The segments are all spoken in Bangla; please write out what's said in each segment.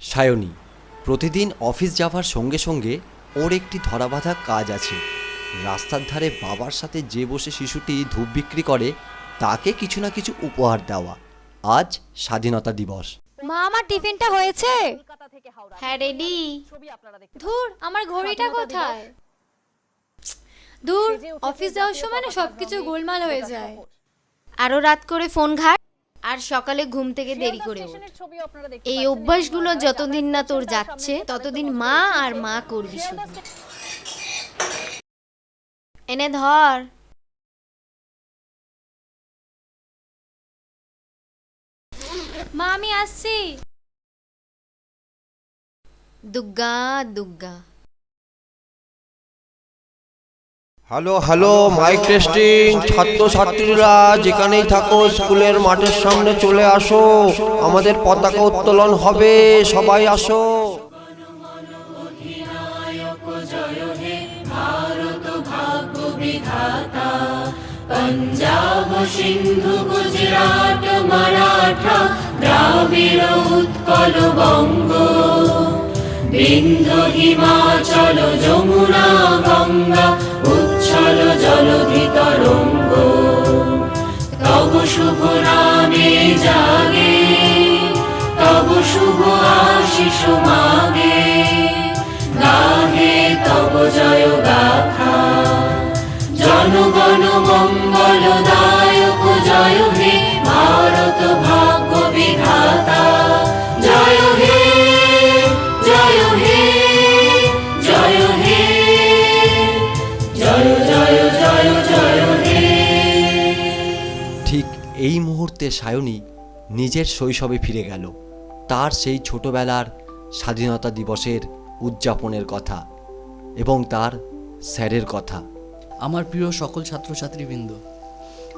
সায়নী প্রতিদিন অফিস যাওয়ার সঙ্গে সঙ্গে ওর একটি ধরাবাঁধা কাজ আছে। রাস্তার ধারে বাবার সাথে যে বসে শিশুটি ধূপ বিক্রি করে তাকে কিছু না কিছু উপহার দেওয়া। আজ স্বাধীনতা দিবস। মা আমার টিফিনটা হয়েছে? হ্যাঁ রেডি। ধুর আমার ঘড়িটা কোথায়? দূর অফিস যাওয়ার সময় না সবকিছু গোলমাল হয়ে যায়। আরও রাত করে ফোন ঘাট। আর সকালে ঘুম থেকে দেরি করে। এই অভ্যাসগুলো যতদিন না তোর যাচ্ছে ততদিন মা আর মা করবি শুধু। এনে ধর। মা আমি আসছি। Dugga Dugga. Hello hello mic testing ছাত্রছাত্রীরা যেখানেই থাকো স্কুলের মাঠের সামনে চলে আসো। আমাদের পতাকা উত্তোলন হবে সবাই আসো। পঞ্জাব সিন্ধু গুজরাট মারাঠা দ্রাবিড় উৎকল বঙ্গ। বিন্ধ্য হিমাচল যমুনা গঙ্গা জলধি তরঙ্গ তব শুভ নামে জাগে তব শুভ আশিস মাগে গাহে তব জয় মুহূর্তে সায়নী নিজের শৈশবে ফিরে গেল। তার সেই ছোটবেলার স্বাধীনতা দিবসের উদযাপনের কথা এবং তার স্যারের কথা। আমার প্রিয় সকল ছাত্রছাত্রীবৃন্দ,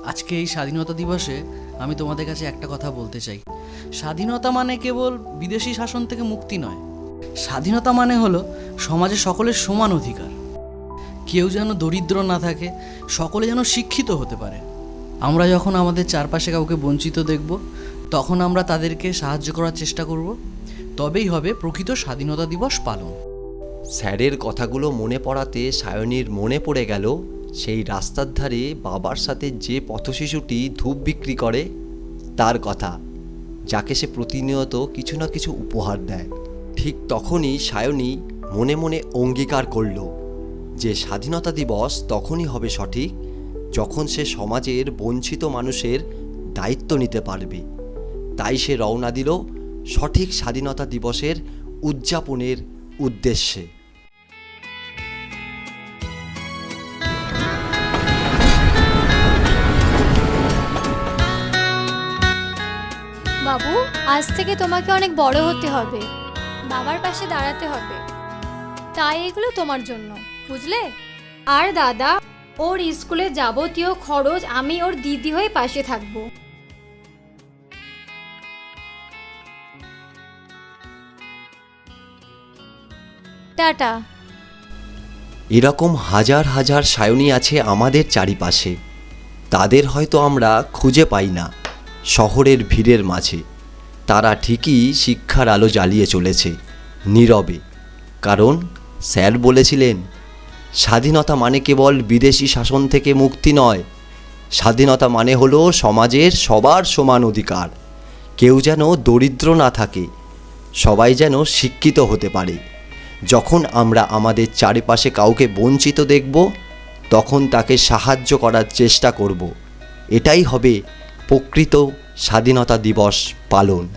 আজকে এই স্বাধীনতা দিবসে আমি তোমাদের কাছে একটা কথা বলতে চাই। স্বাধীনতা মানে কেবল বিদেশি শাসন থেকে মুক্তি নয়। স্বাধীনতা মানে হলো সমাজে সকলের সমান অধিকার। কেউ যেন দরিদ্র না থাকে, সকলে যেন শিক্ষিত হতে পারে। আমরা যখন আমাদের চারপাশে কাউকে বঞ্চিত দেখব, তখন আমরা তাদেরকে সাহায্য করার চেষ্টা করব। তবেই হবে প্রকৃত স্বাধীনতা দিবস পালন। স্যারের কথাগুলো মনে পড়াতে সায়নীর মনে পড়ে গেল, সেই রাস্তার ধারে বাবার সাথে যে পথশিশুটি ধূপ বিক্রি করে, তার কথা, যাকে সে প্রতিনিয়ত কিছু না কিছু উপহার দেয়। ঠিক তখনই সায়নী মনে মনে অঙ্গীকার করল যে স্বাধীনতা দিবস তখনই হবে সঠিক। যখন সে সমাজের বঞ্চিত মানুষের দায়িত্ব নিতে পারবে, তাই সে রওনা দিল সঠিক স্বাধীনতা দিবসের উদযাপনের উদ্দেশ্যে। বাবু, আজ থেকে তোমাকে অনেক বড় হতে হবে। বাবার পাশে দাঁড়াতে হবে। তাই এগুলো তোমার জন্য, বুঝলে? আর দাদা ওর স্কুলে যাবতীয় খরচ আমি ওর দিদি হয়ে পাশে থাকব। টাটা। এরকম হাজার হাজার সায়নী আছে আমাদের চারিপাশে। তাদের হয়তো আমরা খুঁজে পাই না, শহরের ভিড়ের মাঝে। তারা ঠিকই শিক্ষার আলো জ্বালিয়ে চলেছে, নীরবে। কারণ স্যার বলেছিলেন স্বাধীনতা মানে কেবল বিদেশি শাসন থেকে মুক্তি নয়। স্বাধীনতা মানে হলো সমাজের সবার সমান অধিকার। কেউ যেন দরিদ্র না থাকে, সবাই যেন শিক্ষিত হতে পারে। যখন আমরা আমাদের চারিপাশে কাউকে বঞ্চিত দেখব, তখন তাকে সাহায্য করার চেষ্টা করব। এটাই হবে প্রকৃত স্বাধীনতা দিবস পালন।